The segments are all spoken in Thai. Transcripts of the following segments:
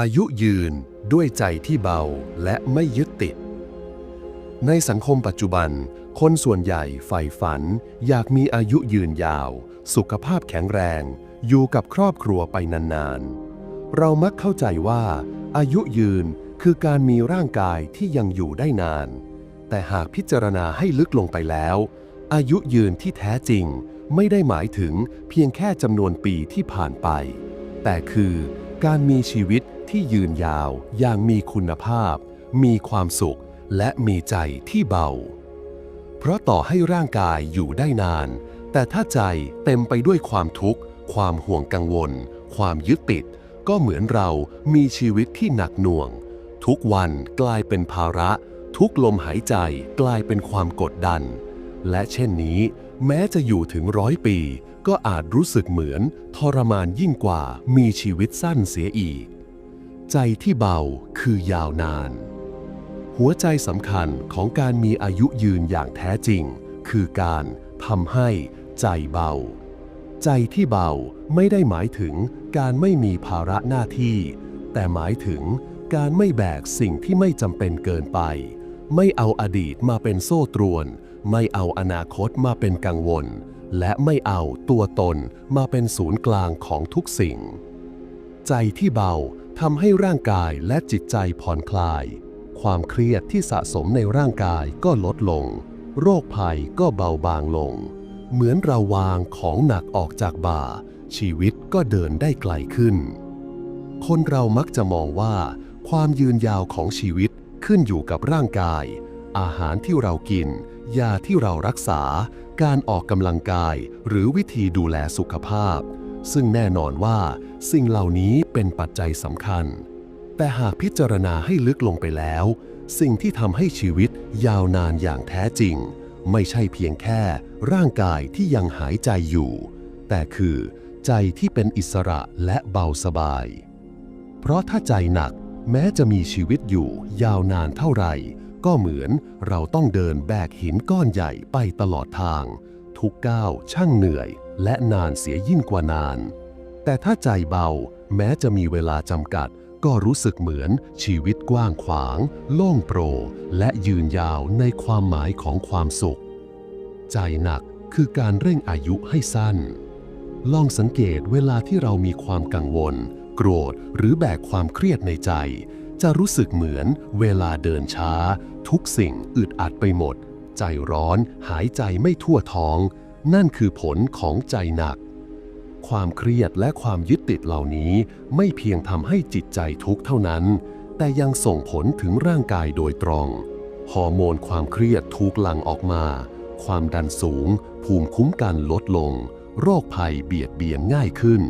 อายุยืนด้วยใจที่เบาและไม่ยึดติด ในสังคมปัจจุบัน คนส่วนใหญ่ใฝ่ฝัน อยากมีอายุยืนยาว สุขภาพแข็งแรง อยู่กับครอบครัวไปนานๆ เรามักเข้าใจว่า อายุยืนคือการมีร่างกายที่ยังอยู่ได้นาน แต่หากพิจารณาให้ลึกลงไปแล้ว อายุยืนที่แท้จริง ไม่ได้หมายถึงเพียงแค่จำนวนปีที่ผ่านไป แต่คือการมีชีวิต ที่ยืนยาวอย่างมีคุณภาพ มีความสุขและมีใจที่เบา เพราะต่อให้ร่างกายอยู่ได้นาน แต่ถ้าใจเต็มไปด้วยความทุกข์ ความห่วงกังวล ความยึดติด ก็เหมือนเรามีชีวิตที่หนักหน่วง ทุกวันกลายเป็นภาระ ทุกลมหายใจกลายเป็นความกดดัน และเช่นนี้ แม้จะอยู่ถึงร้อยปี ก็อาจรู้สึกเหมือนทรมานยิ่งกว่ามีชีวิตสั้นเสียอีก ใจที่เบาคือยาวนาน หัวใจสำคัญของการมีอายุยืนอย่างแท้จริง คือการทำให้ใจเบา ใจที่เบาไม่ได้หมายถึงการไม่มีภาระหน้าที่ แต่หมายถึงการไม่แบกสิ่งที่ไม่จำเป็นเกินไป ไม่เอาอดีตมาเป็นโซ่ตรวน ไม่เอาอนาคตมาเป็นกังวล และไม่เอาตัวตนมาเป็นศูนย์กลางของทุกสิ่ง ใจที่เบา ทำให้ร่างกายและจิตใจผ่อนคลาย ความเครียดที่สะสมในร่างกายก็ลดลง โรคภัยก็เบาบางลง เหมือนเราวางของหนักออกจากบ่า ชีวิตก็เดินได้ไกลขึ้น คนเรามักจะมองว่า ความยืนยาวของชีวิตขึ้นอยู่กับร่างกาย อาหารที่เรากิน ยาที่เรารักษา การออกกำลังกาย หรือวิธีดูแลสุขภาพ ซึ่งแน่นอนว่าสิ่งเหล่านี้เป็นปัจจัยสำคัญ แต่หากพิจารณาให้ลึกลงไปแล้ว สิ่งที่ทำให้ชีวิตยาวนานอย่างแท้จริง ไม่ใช่เพียงแค่ร่างกายที่ยังหายใจอยู่ แต่คือใจที่เป็นอิสระและเบาสบาย เพราะถ้าใจหนักแม้จะมีชีวิตอยู่ยาวนานเท่าไหร่ ก็เหมือนเราต้องเดินแบกหินก้อนใหญ่ไปตลอดทาง ทุกก้าวช่างเหนื่อย และนานเสียยิ่งกว่านาน แต่ถ้าใจเบาแม้จะมีเวลาจำกัด ก็รู้สึกเหมือนชีวิตกว้างขวาง โล่งโปร่งและยืนยาวในความหมายของความสุข ใจหนักคือการเร่งอายุให้สั้น ลองสังเกตเวลาที่เรามีความกังวล โกรธหรือแบกความเครียดในใจ จะรู้สึกเหมือนเวลาเดินช้า ทุกสิ่งอึดอัดไปหมด ใจร้อนหายใจไม่ทั่วท้อง นั่นคือผลของใจหนัก ความเครียดและความยึดติดเหล่านี้ไม่เพียงทำให้จิตใจทุกข์เท่านั้น แต่ยังส่งผลถึงร่างกายโดยตรง ฮอร์โมนความเครียดถูกหลั่งออกมา ความดันสูง ภูมิคุ้มกันลดลง โรคภัยเบียดเบียนง่ายขึ้น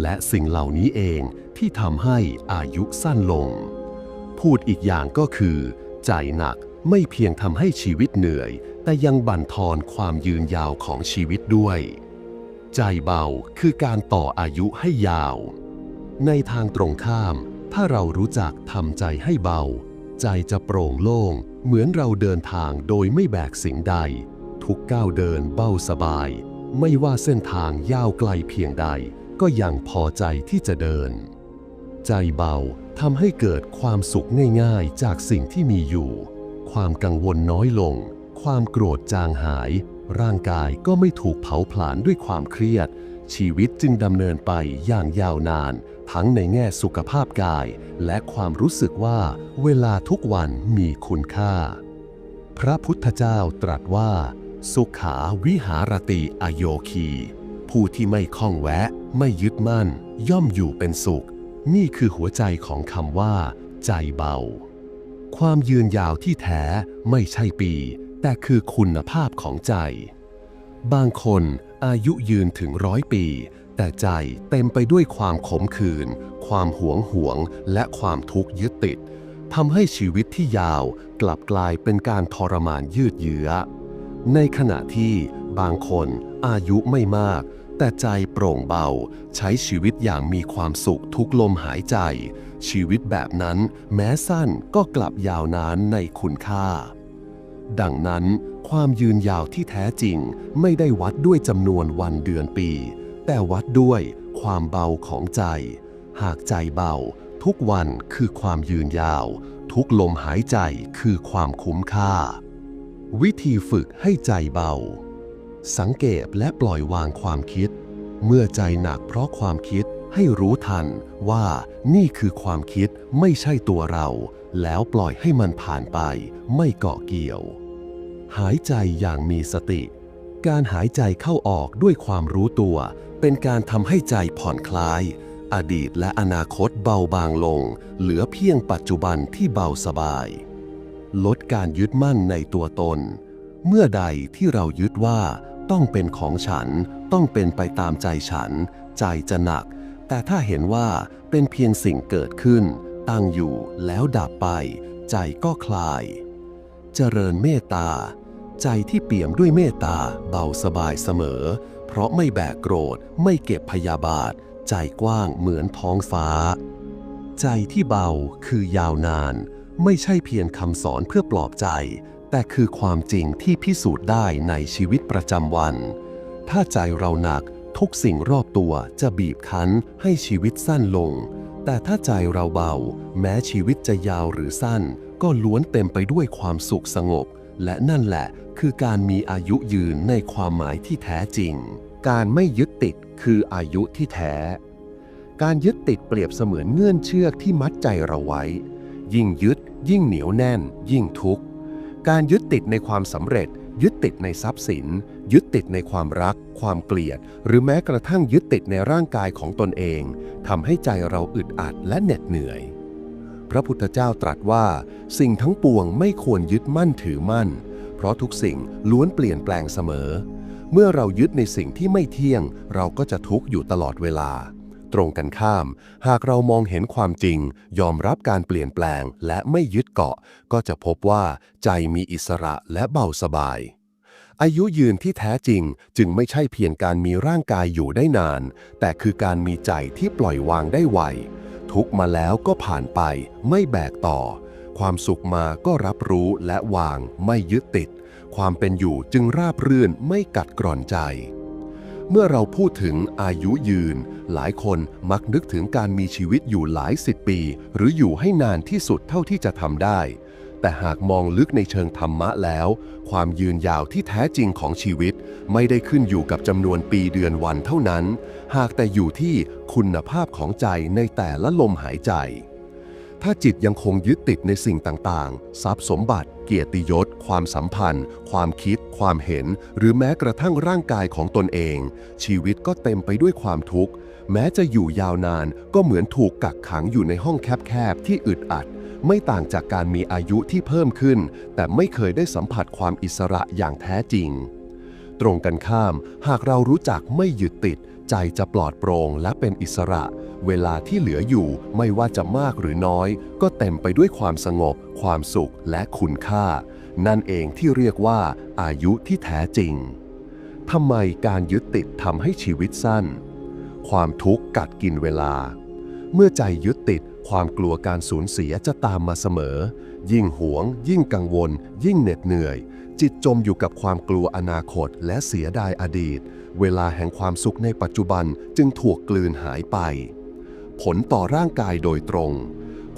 และสิ่งเหล่านี้เองที่ทำให้อายุสั้นลง พูดอีกอย่างก็คือ ใจหนัก ไม่เพียงทำให้ชีวิตเหนื่อย แต่ยังบั่นทอนความยืนยาวของชีวิตด้วย ใจเบาคือการต่ออายุให้ยาว ในทางตรงข้าม ถ้าเรารู้จักทำใจให้เบา ใจจะโปร่งโล่ง เหมือนเราเดินทางโดยไม่แบกสิ่งใด ทุกก้าวเดินเบาสบาย ไม่ว่าเส้นทางยาวไกลเพียงใด ก็ยังพอใจที่จะเดิน ใจเบาทำให้เกิดความสุขง่ายๆ จากสิ่งที่มีอยู่ ความกังวลน้อยลง ความโกรธจางหาย ร่างกายก็ไม่ถูกเผาผลาญด้วยความเครียด ชีวิตจึงดำเนินไปอย่างยาวนาน ทั้งในแง่สุขภาพกาย และความรู้สึกว่าเวลาทุกวันมีคุณค่า พระพุทธเจ้าตรัสว่า สุขาวิหารติอโยคี ผู้ที่ไม่คล้องแวะ ไม่ยึดมั่น ย่อมอยู่เป็นสุข นี่คือหัวใจของคำว่า ใจเบา ความยืนยาวที่แท้ไม่ใช่ปี แต่คือคุณภาพของใจ บางคนอายุยืนถึงร้อยปี แต่ใจเต็มไปด้วยความขมขื่นความหวงหวง และความทุกข์ยึดติดทำให้ชีวิตที่ยาวกลับกลายเป็นการทรมานยืดเยื้อ ในขณะที่บางคนอายุไม่มาก แต่ใจโปร่งเบา ใช้ชีวิตอย่างมีความสุขทุกลมหายใจ ชีวิตแบบนั้นแม้สั้นก็กลับยาวนานในคุณค่า ดังนั้นความยืนยาวที่แท้จริงไม่ได้วัดด้วยจำนวนวันเดือนปี แต่วัดด้วยความเบาของใจ หากใจเบา ทุกวันคือความยืนยาว ทุกลมหายใจคือความคุ้มค่า วิธีฝึกให้ใจเบา สังเกตและปล่อยวางความคิด เมื่อใจหนักเพราะความคิด ให้รู้ทันว่านี่คือความคิดไม่ใช่ตัวเรา แล้วปล่อยให้มันผ่านไป ไม่เกาะเกี่ยว หายใจอย่างมีสติ การหายใจเข้าออกด้วยความรู้ตัว เป็นการทำให้ใจผ่อนคลาย อดีตและอนาคตเบาบางลง เหลือเพียงปัจจุบันที่เบาสบาย ลดการยึดมั่นในตัวตน เมื่อใดที่เรายึดว่าต้องเป็นของฉัน ต้องเป็นไปตามใจฉัน ใจจะหนัก แต่ถ้าเห็นว่าเป็นเพียงสิ่งเกิดขึ้น ตั้งอยู่แล้วดับไป ใจก็คลาย เจริญเมตตา ใจที่เปี่ยมด้วยเมตตาเบาสบายเสมอ เพราะไม่แบกโกรธไม่เก็บพยาบาท ใจกว้างเหมือนท้องฟ้า ใจที่เบาคือยาวนาน ไม่ใช่เพียงคำสอนเพื่อปลอบใจ แต่คือความจริงที่พิสูจน์ได้ในชีวิตประจำวัน ถ้าใจเราหนัก ทุกสิ่งรอบตัวจะบีบคั้นให้ชีวิตสั้นลง แต่ถ้าใจเราเบา แม้ชีวิตจะยาวหรือสั้น ก็ล้วนเต็มไปด้วยความสุขสงบ และนั่นแหละคือการมีอายุยืนในความหมายที่แท้จริง การไม่ยึดติดคืออายุที่แท้ การยึดติดเปรียบเสมือนเงื่อนเชือกที่มัดใจเราไว้ ยิ่งยึด ยิ่งเหนียวแน่น ยิ่งทุกข์ การยึดติดในความสำเร็จ ยึดติดในทรัพย์สิน ยึดติดในความรัก ความเกลียด หรือแม้กระทั่งยึดติดในร่างกายของตนเองทำให้ใจเราอึดอัดและเหน็ดเหนื่อย พระพุทธเจ้าตรัสว่า สิ่งทั้งปวงไม่ควรยึดมั่นถือมั่น เพราะทุกสิ่งล้วนเปลี่ยนแปลงเสมอ เมื่อเรายึดในสิ่งที่ไม่เที่ยง เราก็จะทุกข์อยู่ตลอดเวลา ตรงกันข้าม หากเรามองเห็นความจริง ยอมรับการเปลี่ยนแปลงและไม่ยึดเกาะ ก็จะพบว่าใจมีอิสระและเบาสบาย อายุยืนที่แท้จริงจึงไม่ใช่เพียงการมีร่างกายอยู่ได้นาน แต่คือการมีใจที่ปล่อยวางได้ไว ทุกมาแล้วก็ผ่านไป ไม่แบกต่อ ความสุขมาก็รับรู้และวางไม่ยึดติด ความเป็นอยู่จึงราบรื่นไม่กัดกร่อนใจ เมื่อเราพูดถึงอายุยืน หลายคนมักนึกถึงการมีชีวิตอยู่หลายสิบปี หรืออยู่ให้นานที่สุดเท่าที่จะทำได้ แต่หากมองลึกในเชิงธรรมะแล้ว ความยืนยาวที่แท้จริงของชีวิต ไม่ได้ขึ้นอยู่กับจำนวนปีเดือนวันเท่านั้น หากแต่อยู่ที่คุณภาพของใจในแต่ละลมหายใจ ถ้าจิตยังคงยึดติดในสิ่งต่างๆ ทรัพย์สมบัติ เกียรติยศ ความสัมพันธ์ ความคิด ความเห็น หรือแม้กระทั่งร่างกายของตนเอง ชีวิตก็เต็มไปด้วยความทุกข์ แม้จะอยู่ยาวนานก็เหมือนถูกกักขังอยู่ในห้องแคบๆ ที่อึดอัด ไม่ต่างจากการมีอายุที่เพิ่มขึ้น แต่ไม่เคยได้สัมผัสความอิสระอย่างแท้จริง ตรงกันข้าม หากเรารู้จักไม่ยึดติด ใจจะปลอดโปร่งและเป็นอิสระ เวลาที่เหลืออยู่ไม่ว่าจะมากหรือน้อย ก็เต็มไปด้วยความสงบ ความสุขและคุณค่า นั่นเองที่เรียกว่า อายุที่แท้จริงทำไมการยึดติดทำให้ชีวิตสั้น ความทุกข์กัดกินเวลา เมื่อใจยึดติดความกลัวการสูญเสียจะตามมาเสมอ ยิ่งหวง ยิ่งกังวล ยิ่งเหน็ดเหนื่อย จิตจมอยู่กับความกลัวอนาคตและเสียดายอดีต เวลาแห่งความสุขในปัจจุบันจึงถูกกลืนหายไป ผลต่อร่างกายโดยตรง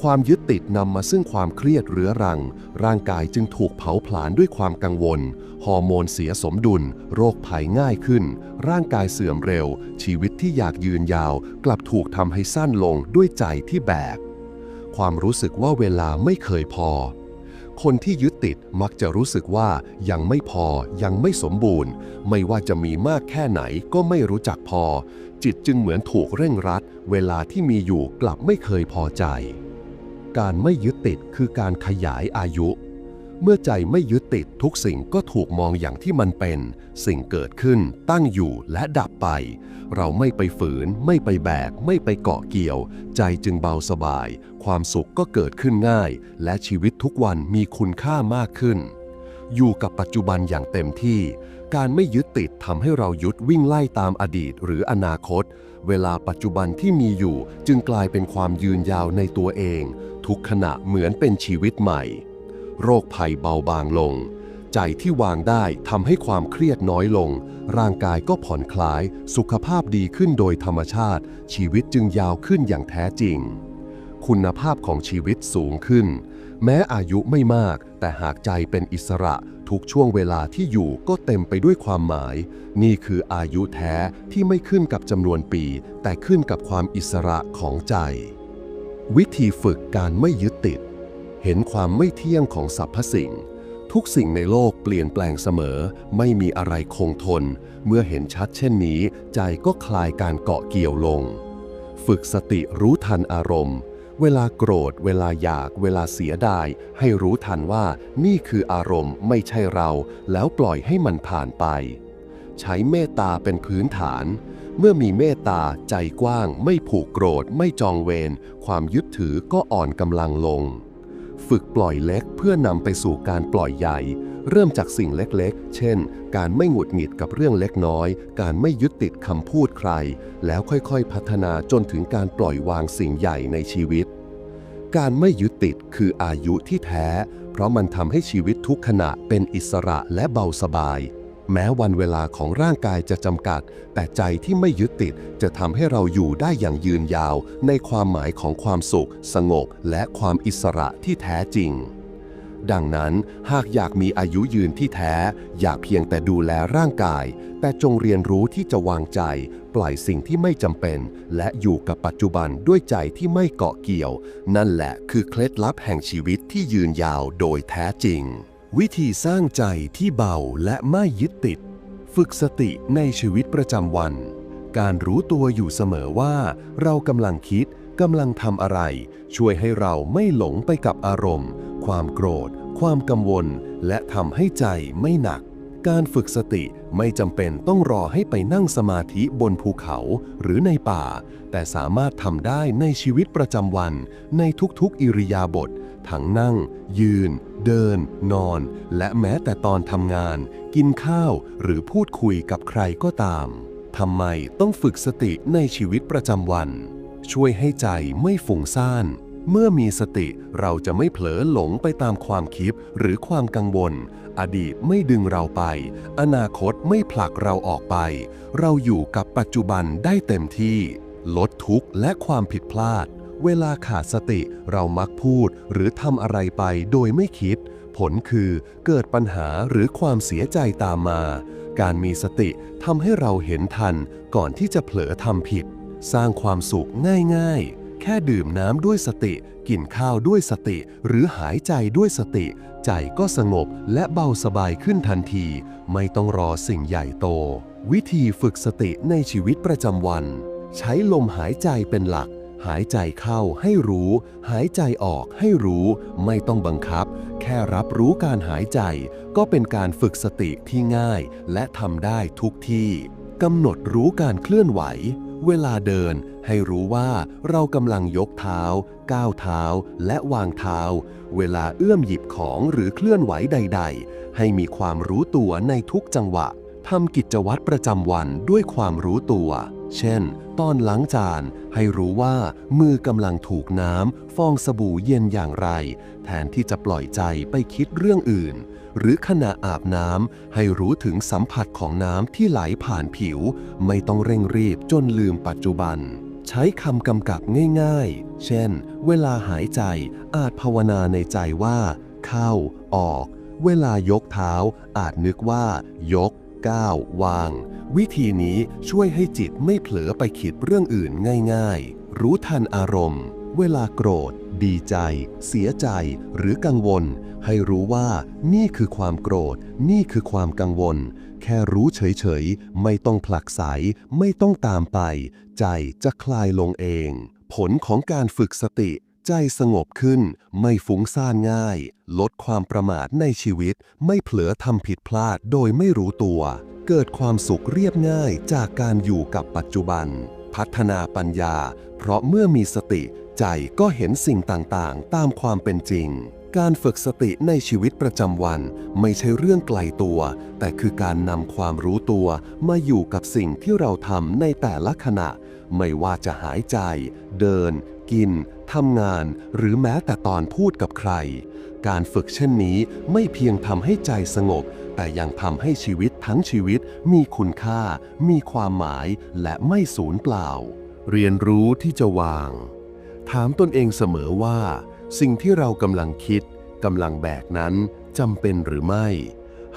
ความยึดติดนำมาซึ่งความเครียดเรื้อรัง ร่างกายจึงถูกเผาผลาญด้วยความกังวล ฮอร์โมนเสียสมดุล โรคภัยง่ายขึ้น ร่างกายเสื่อมเร็ว ชีวิตที่อยากยืนยาว กลับถูกทำให้สั้นลงด้วยใจที่แบก ความรู้สึกว่าเวลาไม่เคยพอ คนที่ยึดติดมักจะรู้สึกว่ายังไม่พอยังไม่สมบูรณ์ ไม่ว่าจะมีมากแค่ไหนก็ไม่รู้จักพอ จิตจึงเหมือนถูกเร่งรัด เวลาที่มีอยู่กลับไม่เคยพอใจ การไม่ยึดติดคือการขยายอายุ เมื่อใจไม่ยึดติดทุกสิ่งก็ถูกมองอย่างที่มันเป็น สิ่งเกิดขึ้น ตั้งอยู่และดับไป เราไม่ไปฝืน ไม่ไปแบก ไม่ไปเกาะเกี่ยว ใจจึงเบาสบาย ความสุขก็เกิดขึ้นง่าย และชีวิตทุกวันมีคุณค่ามากขึ้น อยู่กับปัจจุบันอย่างเต็มที่ การไม่ยึดติดทำให้เรายุดวิ่งไล่ตามอดีตหรืออนาคต เวลาปัจจุบันที่มีอยู่จึงกลายเป็นความยืนยาวในตัวเอง ทุกขณะเหมือนเป็นชีวิตใหม่ โรคภัยเบาบางลง ใจที่วางได้ทำให้ความเครียดน้อยลง ร่างกายก็ผ่อนคลาย สุขภาพดีขึ้นโดยธรรมชาติ ชีวิตจึงยาวขึ้นอย่างแท้จริง คุณภาพของชีวิตสูงขึ้น แม้อายุไม่มาก แต่หากใจเป็นอิสระทุกช่วงเวลาที่อยู่ก็เต็มไปด้วยความหมาย นี่คืออายุแท้ที่ไม่ขึ้นกับจำนวนปี แต่ขึ้นกับความอิสระของใจ วิธีฝึกการไม่ยึดติด เห็นความไม่เที่ยงของสรรพสิ่ง ทุกสิ่งในโลกเปลี่ยนแปลงเสมอ ไม่มีอะไรคงทน เมื่อเห็นชัดเช่นนี้ ใจก็คลายการเกาะเกี่ยวลง ฝึกสติรู้ทันอารมณ์ เวลาโกรธ เวลาอยาก เวลาเสียดาย ให้รู้ทันว่านี่คืออารมณ์ไม่ใช่เรา แล้วปล่อยให้มันผ่านไป ใช้เมตตาเป็นพื้นฐานเมื่อมีเมตตาใจกว้าง ไม่ผูกโกรธ ไม่จองเวร ความยึดถือก็อ่อนกำลังลง ฝึกปล่อยเล็กเพื่อนำไปสู่การปล่อยใหญ่ เริ่มจากสิ่งเล็กๆ เช่น การไม่หงุดหงิดกับเรื่องเล็กน้อย การไม่ยึดติดคำพูดใคร แล้วค่อยๆ พัฒนาจนถึงการปล่อยวางสิ่งใหญ่ในชีวิต การไม่ยึดติดคืออายุที่แท้ เพราะมันทำให้ชีวิตทุกขณะเป็นอิสระและเบาสบาย แม้วันเวลาของร่างกายจะจำกัด แต่ใจที่ไม่ยึดติดจะทำให้เราอยู่ได้อย่างยืนยาว ในความหมายของความสุข สงบ และความอิสระที่แท้จริง ดังนั้นหากอยากมีอายุยืนที่แท้ อย่าเพียงแต่ดูแลร่างกาย แต่จงเรียนรู้ที่จะวางใจ ปล่อยสิ่งที่ไม่จำเป็น และอยู่กับปัจจุบันด้วยใจที่ไม่เกาะเกี่ยว นั่นแหละคือเคล็ดลับแห่งชีวิตที่ยืนยาวโดยแท้จริง วิธีสร้างใจที่เบาและไม่ยึดติด ฝึกสติในชีวิตประจำวัน การรู้ตัวอยู่เสมอว่า เรากำลังคิดกำลังทำอะไร ช่วยให้เราไม่หลงไปกับอารมณ์ ความโกรธ ความกังวล และทำให้ใจไม่หนัก การฝึกสติไม่จำเป็นต้องรอให้ไปนั่งสมาธิบนภูเขาหรือในป่า แต่สามารถทำได้ในชีวิตประจำวัน ในทุกๆอิริยาบถ ทั้งนั่ง ยืน เดิน นอน และแม้แต่ตอนทำงาน กินข้าวหรือพูดคุยกับใครก็ตามทำไมต้องฝึกสติในชีวิตประจำวัน ช่วยให้ใจไม่ฝุ่งซ่าน เมื่อมีสติเราจะไม่เผลอหลงไปตามความคิดหรือความกังวล อดีตไม่ดึงเราไป อนาคตไม่ผลักเราออกไป เราอยู่กับปัจจุบันได้เต็มที่ ลดทุกข์และความผิดพลาด เวลาขาดสติเรามักพูดหรือทำอะไรไปโดยไม่คิด ผลคือเกิดปัญหาหรือความเสียใจตามมา การมีสติทำให้เราเห็นทันก่อนที่จะเผลอทำผิด สร้างความสุขง่ายๆแค่ดื่มน้ำด้วยสติ กินข้าวด้วยสติ หรือหายใจด้วยสติ ใจก็สงบและเบาสบายขึ้นทันที ไม่ต้องรอสิ่งใหญ่โต วิธีฝึกสติในชีวิตประจำวัน ใช้ลมหายใจเป็นหลัก หายใจเข้าให้รู้ หายใจออกให้รู้ ไม่ต้องบังคับ แค่รับรู้การหายใจ ก็เป็นการฝึกสติที่ง่าย และทำได้ทุกที่กำหนดรู้การเคลื่อนไหว เวลาเดิน ให้รู้ว่าเรากำลังยกเท้า ก้าวเท้า และวางเท้า เวลาเอื้อมหยิบของหรือเคลื่อนไหวใด ๆ ให้มีความรู้ตัวในทุกจังหวะทำกิจวัตรประจำวันด้วยความรู้ตัว เช่น ตอนล้างจานให้รู้ว่ามือกำลังถูกน้ำฟองสบู่เย็นอย่างไร แทนที่จะปล่อยใจไปคิดเรื่องอื่น หรือขณะอาบน้ำให้รู้ถึงสัมผัสของน้ำที่ไหลผ่านผิว ไม่ต้องเร่งรีบจนลืมปัจจุบัน ใช้คำกำกับง่ายๆ เช่น เวลาหายใจอาจภาวนาในใจว่า เข้า ออก เวลายกเท้าอาจนึกว่ายก ก้าววาง วิธีนี้ช่วยให้จิตไม่เผลอไปคิดเรื่องอื่นง่ายๆ รู้ทันอารมณ์ เวลาโกรธ ดีใจ เสียใจ หรือกังวล ให้รู้ว่านี่คือความโกรธ นี่คือความกังวล แค่รู้เฉยๆ ไม่ต้องผลักไสไม่ต้องตามไป ใจจะคลายลงเอง ผลของการฝึกสติ ใจสงบขึ้น ไม่ฟุ้งซ่านง่าย ลดความประมาทในชีวิต ไม่เผลอทำผิดพลาดโดยไม่รู้ตัว เกิดความสุขเรียบง่ายจากการอยู่กับปัจจุบัน พัฒนาปัญญา เพราะเมื่อมีสติ ใจก็เห็นสิ่งต่างๆ ตามความเป็นจริงการฝึกสติในชีวิตประจำวัน ไม่ใช่เรื่องไกลตัว แต่คือการนำความรู้ตัวมาอยู่กับสิ่งที่เราทำในแต่ละขณะ ไม่ว่าจะหายใจ เดิน กิน ทำงาน หรือแม้แต่ตอนพูดกับใคร การฝึกเช่นนี้ไม่เพียงทำให้ใจสงบ แต่ยังทำให้ชีวิตทั้งชีวิตมีคุณค่า มีความหมาย และไม่สูญเปล่า เรียนรู้ที่จะวาง ถามตนเองเสมอว่า สิ่งที่เรากำลังคิดกำลังแบกนั้นจำเป็นหรือไม่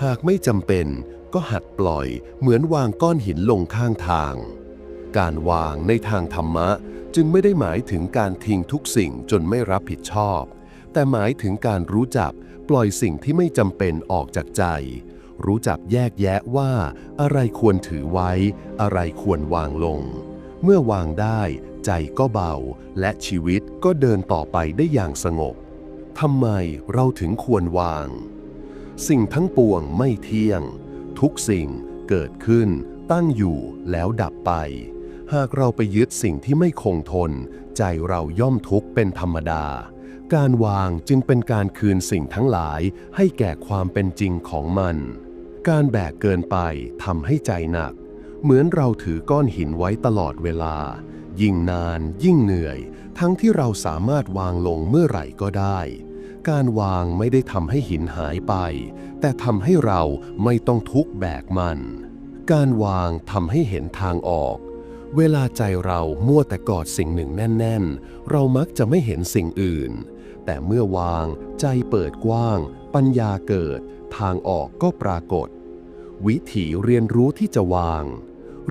หากไม่จำเป็นก็หัดปล่อยเหมือนวางก้อนหินลงข้างทาง การวางในทางธรรมะ จึงไม่ได้หมายถึงการทิ้งทุกสิ่งจนไม่รับผิดชอบ แต่หมายถึงการรู้จักปล่อยสิ่งที่ไม่จำเป็นออกจากใจ รู้จักแยกแยะว่า อะไรควรถือไว้ อะไรควรวางลง เมื่อวางได้ ใจก็เบา และชีวิตก็เดินต่อไปได้อย่างสงบทำไมเราถึงควรวาง สิ่งทั้งปวงไม่เที่ยง ทุกสิ่งเกิดขึ้น ตั้งอยู่แล้วดับไป หากเราไปยึดสิ่งที่ไม่คงทน ใจเราย่อมทุกข์เป็นธรรมดา การวางจึงเป็นการคืนสิ่งทั้งหลายให้แก่ความเป็นจริงของมัน การแบกเกินไปทำให้ใจหนัก เหมือนเราถือก้อนหินไว้ตลอดเวลา ยิ่งนานยิ่งเหนื่อย ทั้งที่เราสามารถวางลงเมื่อไหร่ก็ได้ การวางไม่ได้ทำให้หินหายไป แต่ทำให้เราไม่ต้องทุกข์แบกมัน การวางทำให้เห็นทางออก เวลาใจเรามั่วแต่กอดสิ่งหนึ่งแน่น ๆ เรามักจะไม่เห็นสิ่งอื่น แต่เมื่อวาง ใจเปิดกว้าง ปัญญาเกิด ทางออกก็ปรากฏ วิถีเรียนรู้ที่จะวาง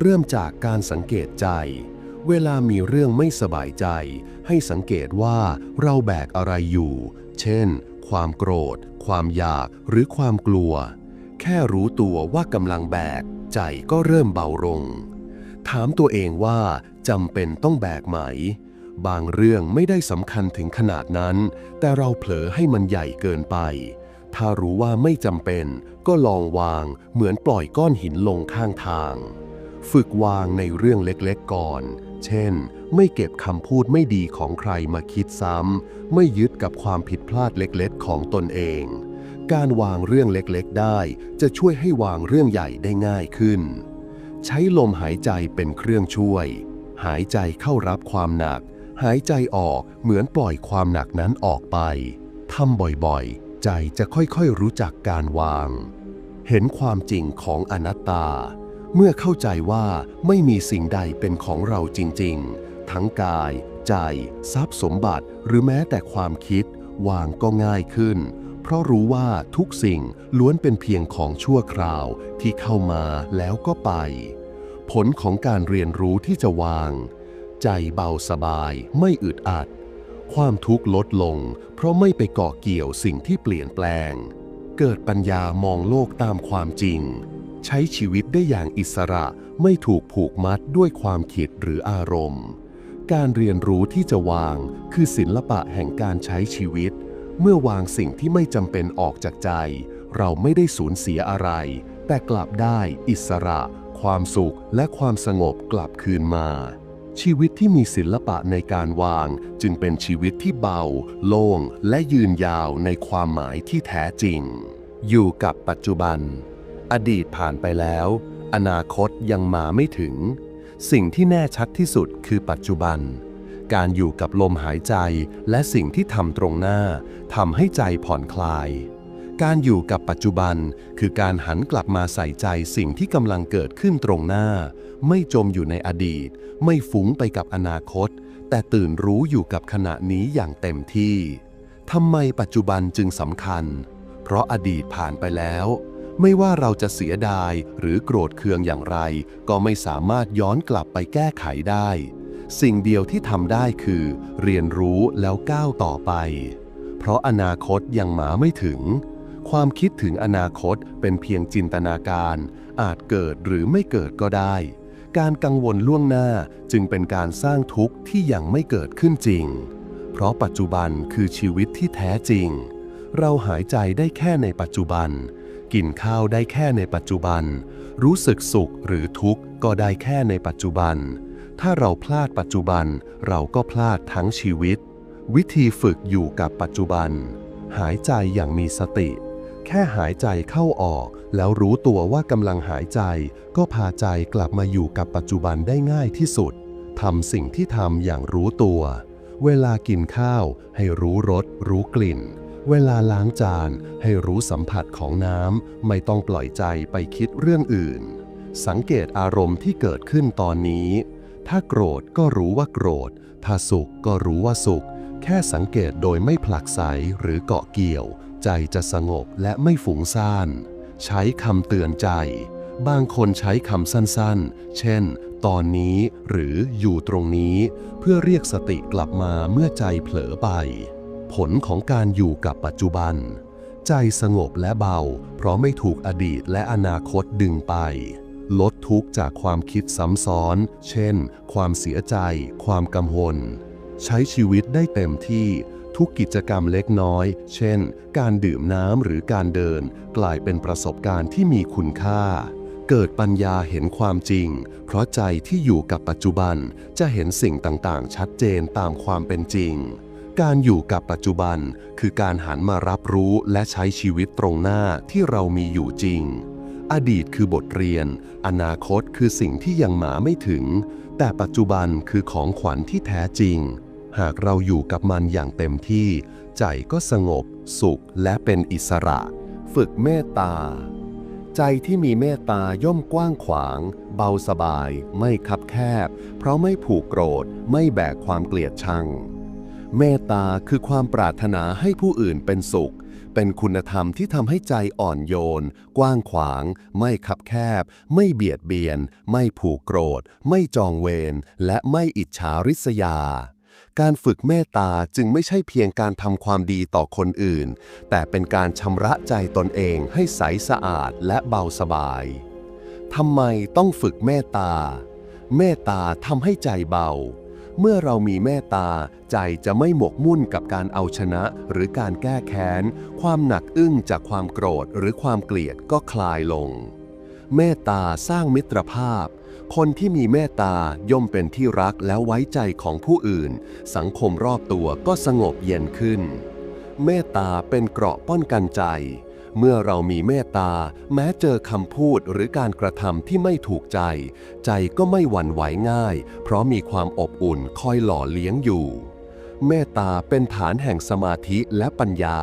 เริ่มจากการสังเกตใจ เวลามีเรื่องไม่สบายใจ ให้สังเกตว่าเราแบกอะไรอยู่ เช่น ความโกรธ ความอยากหรือความกลัว แค่รู้ตัวว่ากำลังแบก ใจก็เริ่มเบาลง ถามตัวเองว่าจำเป็นต้องแบกไหม บางเรื่องไม่ได้สำคัญถึงขนาดนั้น แต่เราเผลอให้มันใหญ่เกินไป ถ้ารู้ว่าไม่จำเป็นก็ลองวางเหมือนปล่อยก้อนหินลงข้างทาง ฝึกวางในเรื่องเล็กๆก่อน เช่น ไม่เก็บคำพูดไม่ดีของใครมาคิดซ้ำ ไม่ยึดกับความผิดพลาดเล็กๆ ของตนเอง การวางเรื่องเล็กๆ ได้ จะช่วยให้วางเรื่องใหญ่ได้ง่ายขึ้น ใช้ลมหายใจเป็นเครื่องช่วย หายใจเข้ารับความหนัก หายใจออกเหมือนปล่อยความหนักนั้นออกไปทำบ่อยๆ ใจจะค่อยๆรู้จักการวาง เห็นความจริงของอนัตตา เมื่อเข้าใจว่าไม่มีสิ่งใดเป็นของเราจริงๆ ทั้งกาย ใจ ทรัพย์สมบัติหรือแม้แต่ความคิด วางก็ง่ายขึ้น เพราะรู้ว่าทุกสิ่งล้วนเป็นเพียงของชั่วคราวที่เข้ามาแล้วก็ไป ผลของการเรียนรู้ที่จะวาง ใจเบาสบายไม่อึดอัด ความทุกข์ลดลง เพราะไม่ไปเกาะเกี่ยวสิ่งที่เปลี่ยนแปลง เกิดปัญญามองโลกตามความจริง ใช้ชีวิตได้อย่างอิสระไม่ถูกผูกมัดด้วยความคิดหรืออารมณ์ การเรียนรู้ที่จะวางคือศิลปะแห่งการใช้ชีวิต เมื่อวางสิ่งที่ไม่จำเป็นออกจากใจ เราไม่ได้สูญเสียอะไร แต่กลับได้อิสระ ความสุขและความสงบกลับคืนมา ชีวิตที่มีศิลปะในการวางจึงเป็นชีวิตที่เบา โล่ง และยืนยาวในความหมายที่แท้จริง อยู่กับปัจจุบัน อดีตผ่านไปแล้ว อนาคตยังมาไม่ถึง สิ่งที่แน่ชัดที่สุดคือปัจจุบัน การอยู่กับลมหายใจและสิ่งที่ทำตรงหน้าทำให้ใจผ่อนคลาย การอยู่กับปัจจุบันคือการหันกลับมาใส่ใจสิ่งที่กำลังเกิดขึ้นตรงหน้า ไม่จมอยู่ในอดีต ไม่ฟุ้งไปกับอนาคต แต่ตื่นรู้อยู่กับขณะนี้อย่างเต็มที่ทำไมปัจจุบันจึงสำคัญ เพราะอดีตผ่านไปแล้ว ไม่ว่าเราจะเสียดายหรือโกรธเคืองอย่างไร ก็ไม่สามารถย้อนกลับไปแก้ไขได้ สิ่งเดียวที่ทำได้คือ เรียนรู้แล้วก้าวต่อไป เพราะอนาคตยังมาไม่ถึง ความคิดถึงอนาคตเป็นเพียงจินตนาการ อาจเกิดหรือไม่เกิดก็ได้ การกังวลล่วงหน้าจึงเป็นการสร้างทุกข์ที่ยังไม่เกิดขึ้นจริง เพราะปัจจุบันคือชีวิตที่แท้จริง เราหายใจได้แค่ในปัจจุบัน กินข้าวได้แค่ในปัจจุบัน รู้สึกสุขหรือทุกข์ก็ได้แค่ในปัจจุบัน ถ้าเราพลาดปัจจุบัน เราก็พลาดทั้งชีวิต วิธีฝึกอยู่กับปัจจุบัน หายใจอย่างมีสติ แค่หายใจเข้าออก แล้วรู้ตัวว่ากำลังหายใจ ก็พาใจกลับมาอยู่กับปัจจุบันได้ง่ายที่สุดทำสิ่งที่ทำอย่างรู้ตัว เวลากินข้าว ให้รู้รสรู้กลิ่น เวลาล้างจาน ให้รู้สัมผัสของน้ำ ไม่ต้องปล่อยใจไปคิดเรื่องอื่น สังเกตอารมณ์ที่เกิดขึ้นตอนนี้ ถ้าโกรธก็รู้ว่าโกรธ ถ้าสุขก็รู้ว่าสุข แค่สังเกตโดยไม่ผลักไสหรือเกาะเกี่ยว ใจจะสงบและไม่ฝูงซ่าน ใช้คำเตือนใจ บางคนใช้คำสั้นๆ เช่น ตอนนี้หรืออยู่ตรงนี้ เพื่อเรียกสติกลับมาเมื่อใจเผลอไป ผลของการอยู่กับปัจจุบัน ใจสงบและเบา เพราะไม่ถูกอดีตและอนาคตดึงไป ลดทุกข์จากความคิดซ้ำซ้อน เช่น ความเสียใจ ความกังวล ใช้ชีวิตได้เต็มที่ทุกกิจกรรมเล็กน้อย เช่น การดื่มน้ำหรือการเดิน กลายเป็นประสบการณ์ที่มีคุณค่า เกิดปัญญาเห็นความจริง เพราะใจที่อยู่กับปัจจุบันจะเห็นสิ่งต่างๆ ชัดเจนตามความเป็นจริง การอยู่กับปัจจุบันคือการหันมารับรู้และใช้ชีวิตตรงหน้าที่เรามีอยู่จริง อดีตคือบทเรียน อนาคตคือสิ่งที่ยังหมาไม่ถึง แต่ปัจจุบันคือของขวัญที่แท้จริง หากเราอยู่กับมันอย่างเต็มที่ ใจก็สงบ สุขและเป็นอิสระ ฝึกเมตตา ใจที่มีเมตตาย่อมกว้างขวาง เบาสบาย ไม่คับแคบ เพราะไม่ผูกโกรธ ไม่แบกความเกลียดชัง เมตตาคือความปรารถนาให้ผู้อื่นเป็นสุข เป็นคุณธรรมที่ทำให้ใจอ่อนโยน กว้างขวาง ไม่คับแคบ ไม่เบียดเบียน ไม่ผูกโกรธ ไม่จองเวร และไม่อิจฉาริษยา การฝึกเมตตาจึงไม่ใช่เพียงการทำความดีต่อคนอื่น แต่เป็นการชำระใจตนเองให้ใสสะอาดและเบาสบาย ทำไมต้องฝึกเมตตา เมตตาทำให้ใจเบา เมื่อเรามีเมตตา ใจจะไม่หมกมุ่นกับการเอาชนะหรือการแก้แค้น ความหนักอึ้งจากความโกรธหรือความเกลียดก็คลายลง เมตตาสร้างมิตรภาพ คนที่มีเมตตาย่อมเป็นที่รักและไว้ใจของผู้อื่น สังคมรอบตัวก็สงบเย็นขึ้น เมตตาเป็นเกราะป้องกันใจ เมื่อเรามีเมตตา แม้เจอคำพูดหรือการกระทำที่ไม่ถูกใจ ใจก็ไม่หวั่นไหวง่าย เพราะมีความอบอุ่นคอยหล่อเลี้ยงอยู่ เมตตาเป็นฐานแห่งสมาธิและปัญญา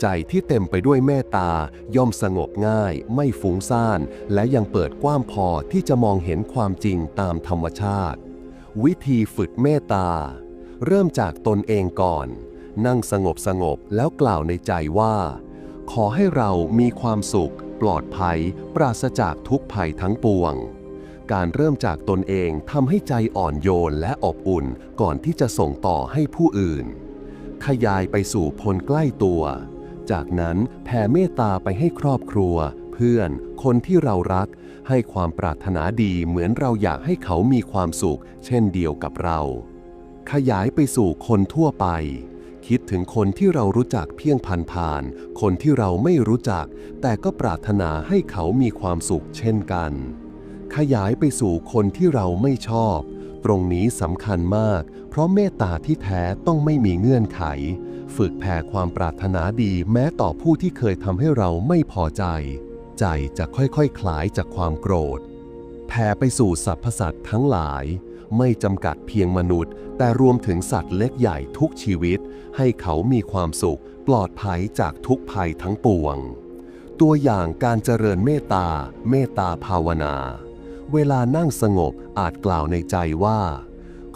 ใจที่เต็มไปด้วยเมตตาย่อมสงบง่าย ไม่ฟุ้งซ่าน และยังเปิดกว้างพอที่จะมองเห็นความจริงตามธรรมชาติ วิธีฝึกเมตตา เริ่มจากตนเองก่อน นั่งสงบสงบแล้วกล่าวในใจว่า ขอให้เรามีความสุข ปลอดภัย ปราศจากทุกภัยทั้งปวง การเริ่มจากตนเองทำให้ใจอ่อนโยนและอบอุ่นก่อนที่จะส่งต่อให้ผู้อื่น ขยายไปสู่พลใกล้ตัว จากนั้นแผ่เมตตาไปให้ครอบครัว เพื่อน คนที่เรารัก ให้ความปรารถนาดีเหมือนเราอยากให้เขามีความสุข เช่นเดียวกับเรา ขยายไปสู่คนทั่วไป คิดถึงคนที่เรารู้จักเพียงผ่านๆ คนที่เราไม่รู้จัก แต่ก็ปรารถนาให้เขามีความสุขเช่นกัน ขยายไปสู่คนที่เราไม่ชอบ ตรงนี้สำคัญมาก เพราะเมตตาที่แท้ต้องไม่มีเงื่อนไข ฝึกแผ่ความปรารถนาดีแม้ต่อผู้ที่เคยทำให้เราไม่พอใจ ใจจะค่อยๆคคลายจากความโกรธ แผ่ไปสู่สรรพสัตว์ทั้งหลาย ไม่จำกัดเพียงมนุษย์ แต่รวมถึงสัตว์เล็กใหญ่ทุกชีวิต ให้เขามีความสุข ปลอดภัยจากทุกภัยทั้งปวง ตัวอย่างการเจริญเมตตา เมตตาภาวนา เวลานั่งสงบอาจกล่าวในใจว่า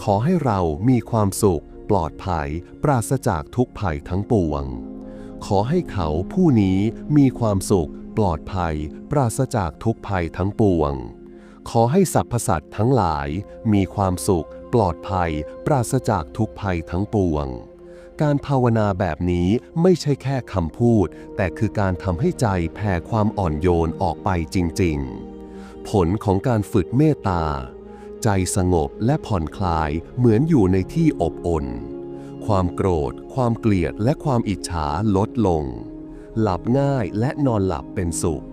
ขอให้เรามีความสุข ปลอดภัย ปราศจากทุกภัยทั้งปวง ขอให้เขาผู้นี้มีความสุข ปลอดภัย ปราศจากทุกภัยทั้งปวง ขอให้สรรพสัตว์ทั้งหลายมีความสุข ปลอดภัย ปราศจากทุกภัยทั้งปวง การภาวนาแบบนี้ไม่ใช่แค่คำพูด แต่คือการทำให้ใจแผ่ความอ่อนโยนออกไปจริง ๆ ผลของการฝึกเมตตา ใจสงบและผ่อนคลายเหมือนอยู่ในที่อบอุ่นความโกรธ ความเกลียดและความอิจฉาลดลง หลับง่ายและนอนหลับเป็นสุข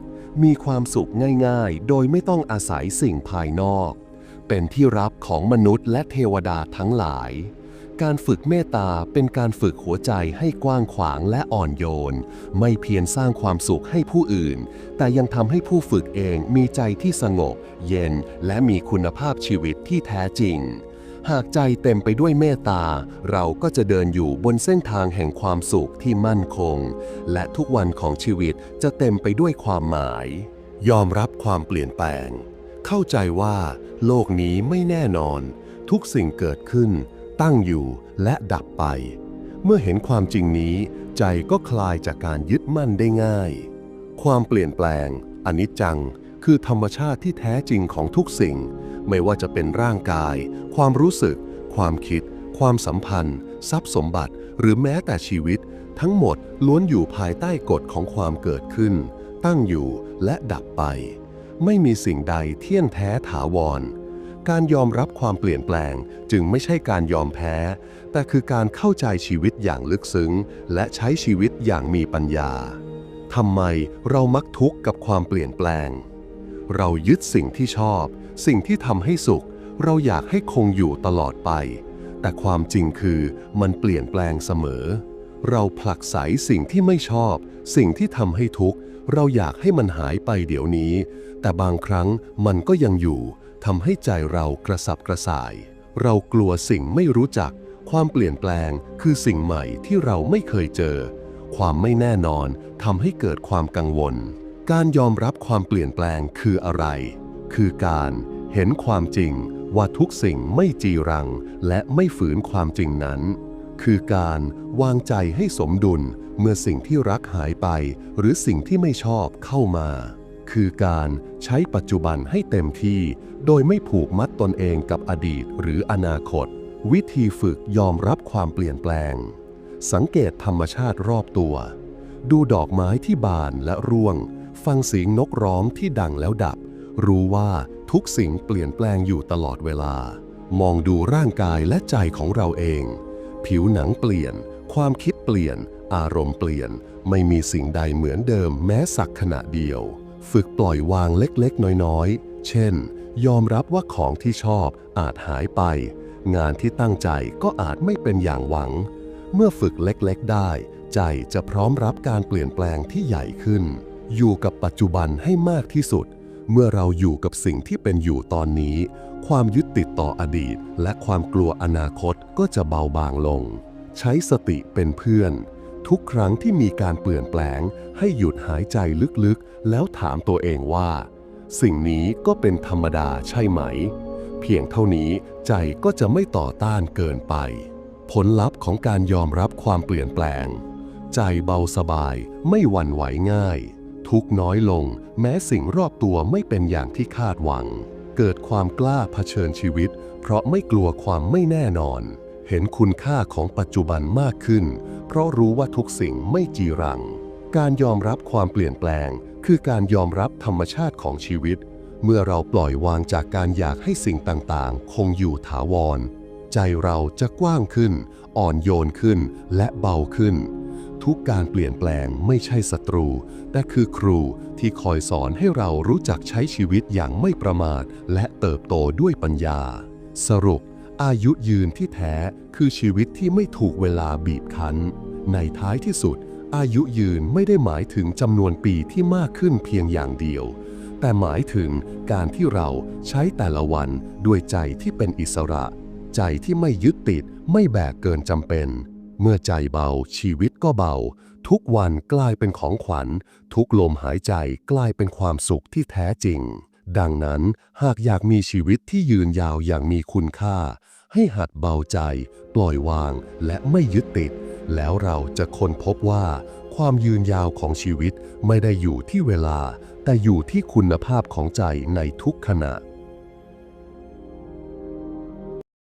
มีความสุขง่ายๆ โดยไม่ต้องอาศัยสิ่งภายนอก เป็นที่รับของมนุษย์และเทวดาทั้งหลาย การฝึกเมตตาเป็นการฝึกหัวใจให้กว้างขวางและอ่อนโยน ไม่เพียงสร้างความสุขให้ผู้อื่น แต่ยังทำให้ผู้ฝึกเองมีใจที่สงบ เย็นและมีคุณภาพชีวิตที่แท้จริง หากใจเต็มไปด้วยเมตตา เราก็จะเดินอยู่บนเส้นทางแห่งความสุขที่มั่นคง และทุกวันของชีวิตจะเต็มไปด้วยความหมาย ยอมรับความเปลี่ยนแปลง เข้าใจว่า โลกนี้ไม่แน่นอน ทุกสิ่งเกิดขึ้น ตั้งอยู่และดับไป เมื่อเห็นความจริงนี้ ใจก็คลายจากการยึดมั่นได้ง่าย ความเปลี่ยนแปลงอนิจจัง คือธรรมชาติที่แท้จริงของทุกสิ่ง ไม่ว่าจะเป็นร่างกาย ความรู้สึก ความคิด ความสัมพันธ์ ทรัพย์สมบัติ หรือแม้แต่ชีวิต ทั้งหมดล้วนอยู่ภายใต้กฎของความเกิดขึ้น ตั้งอยู่และดับไป ไม่มีสิ่งใดเที่ยงแท้ถาวร การยอมรับความเปลี่ยนแปลงจึงไม่ใช่การยอมแพ้ แต่คือการเข้าใจชีวิตอย่างลึกซึ้ง และใช้ชีวิตอย่างมีปัญญาทำไมเรามักทุกข์กับความเปลี่ยนแปลง เรายึดสิ่งที่ชอบ สิ่งที่ทำให้สุข เราอยากให้คงอยู่ตลอดไป แต่ความจริงคือมันเปลี่ยนแปลงเสมอ เราผลักไสสิ่งที่ไม่ชอบ สิ่งที่ทำให้ทุกข์ เราอยากให้มันหายไปเดี๋ยวนี้ แต่บางครั้งมันก็ยังอยู่ทำให้ใจเรากระสับกระส่าย เรากลัวสิ่งไม่รู้จัก ความเปลี่ยนแปลงคือสิ่งใหม่ที่เราไม่เคยเจอ ความไม่แน่นอนทำให้เกิดความกังวล การยอมรับความเปลี่ยนแปลงคืออะไร คือการเห็นความจริงว่าทุกสิ่งไม่จีรัง และไม่ฝืนความจริงนั้น คือการวางใจให้สมดุลเมื่อสิ่งที่รักหายไป หรือสิ่งที่ไม่ชอบเข้ามา คือการใช้ปัจจุบันให้เต็มที่ โดยไม่ผูกมัดตนเองกับอดีตหรืออนาคต วิธีฝึกยอมรับความเปลี่ยนแปลง สังเกตธรรมชาติรอบตัว ดูดอกไม้ที่บานและร่วง ฟังเสียงนกร้องที่ดังแล้วดับ รู้ว่าทุกสิ่งเปลี่ยนแปลงอยู่ตลอดเวลา มองดูร่างกายและใจของเราเอง ผิวหนังเปลี่ยน ความคิดเปลี่ยน อารมณ์เปลี่ยน ไม่มีสิ่งใดเหมือนเดิมแม้สักขณะเดียว ฝึกปล่อยวางเล็กๆ น้อยๆ เช่น ยอมรับว่าของที่ชอบอาจหายไป งานที่ตั้งใจก็อาจไม่เป็นอย่างหวัง เมื่อฝึกเล็กๆ ได้ ใจจะพร้อมรับการเปลี่ยนแปลงที่ใหญ่ขึ้น อยู่กับปัจจุบันให้มากที่สุด เมื่อเราอยู่กับสิ่งที่เป็นอยู่ตอนนี้ ความยึดติดต่ออดีต และความกลัวอนาคตก็จะเบาบางลง ใช้สติเป็นเพื่อน ทุกครั้งที่มีการเปลี่ยนแปลง ให้หยุดหายใจลึกๆ แล้วถามตัวเองว่า สิ่งนี้ก็เป็นธรรมดาใช่ไหม เพียงเท่านี้ใจก็จะไม่ต่อต้านเกินไป ผลลัพธ์ของการยอมรับความเปลี่ยนแปลง ใจเบาสบายไม่หวั่นไหวง่าย ทุกน้อยลง แม้สิ่งรอบตัวไม่เป็นอย่างที่คาดหวัง เกิดความกล้าเผชิญชีวิต เพราะไม่กลัวความไม่แน่นอน เห็นคุณค่าของปัจจุบันมากขึ้น เพราะรู้ว่าทุกสิ่งไม่จีรัง การยอมรับความเปลี่ยนแปลง คือการยอมรับธรรมชาติของชีวิต เมื่อเราปล่อยวางจากการอยากให้สิ่งต่างๆ คงอยู่ถาวร ใจเราจะกว้างขึ้น อ่อนโยนขึ้นและเบาขึ้น ทุกการเปลี่ยนแปลงไม่ใช่ศัตรู แต่คือครูที่คอยสอนให้เรารู้จักใช้ชีวิตอย่างไม่ประมาท และเติบโตด้วยปัญญา สรุป อายุยืนที่แท้คือชีวิตที่ไม่ถูกเวลาบีบคั้น ในท้ายที่สุด อายุยืนไม่ได้หมายถึงจำนวนปีที่มากขึ้นเพียงอย่างเดียว แต่หมายถึงการที่เราใช้แต่ละวันด้วยใจที่เป็นอิสระ ใจที่ไม่ยึดติดไม่แบกเกินจำเป็น เมื่อใจเบาชีวิตก็เบา ทุกวันกลายเป็นของขวัญ ทุกลมหายใจกลายเป็นความสุขที่แท้จริง ดังนั้นหากอยากมีชีวิตที่ยืนยาวอย่างมีคุณค่า ให้หัดเบาใจ ปล่อยวางและไม่ยึดติด แล้วเราจะค้นพบว่า ความยืนยาวของชีวิตไม่ได้อยู่ที่เวลา แต่อยู่ที่คุณภาพของใจในทุกขณะ